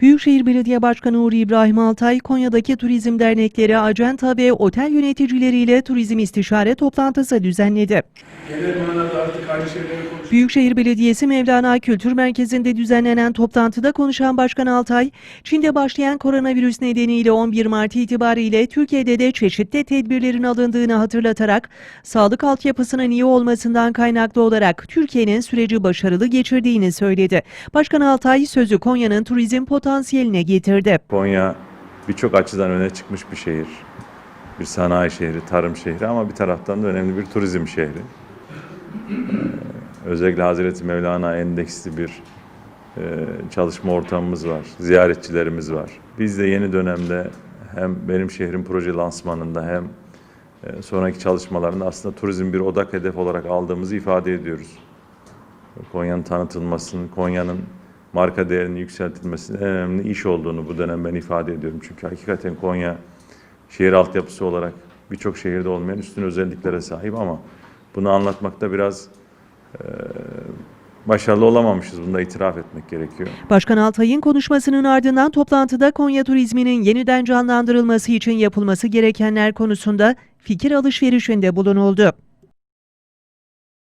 Büyükşehir Belediye Başkanı Uğur İbrahim Altay, Konya'daki turizm dernekleri, acenta ve otel yöneticileriyle turizm istişare toplantısı düzenledi. Genel manada artık aynı şeyleri konuşuyoruz. Büyükşehir Belediyesi Mevlana Kültür Merkezi'nde düzenlenen toplantıda konuşan Başkan Altay, Çin'de başlayan koronavirüs nedeniyle 11 Mart itibariyle Türkiye'de de çeşitli tedbirlerin alındığını hatırlatarak, sağlık altyapısının iyi olmasından kaynaklı olarak Türkiye'nin süreci başarılı geçirdiğini söyledi. Başkan Altay sözü Konya'nın turizm potansiyeline getirdi. Konya birçok açıdan öne çıkmış bir şehir. Bir sanayi şehri, tarım şehri ama bir taraftan da önemli bir turizm şehri. Ee, Özellikle Hazreti Mevlana endeksli bir e, çalışma ortamımız var, ziyaretçilerimiz var. Biz de yeni dönemde hem benim şehrim proje lansmanında hem e, sonraki çalışmalarında aslında turizm bir odak hedef olarak aldığımızı ifade ediyoruz. Konya'nın tanıtılmasının, Konya'nın marka değerinin yükseltilmesinin en önemli iş olduğunu bu dönem ben ifade ediyorum. Çünkü hakikaten Konya şehir altyapısı olarak birçok şehirde olmayan üstün özelliklere sahip ama bunu anlatmakta biraz e, başarılı olamamışız. Bunu da itiraf etmek gerekiyor. Başkan Altay'ın konuşmasının ardından toplantıda Konya turizminin yeniden canlandırılması için yapılması gerekenler konusunda fikir alışverişinde bulunuldu.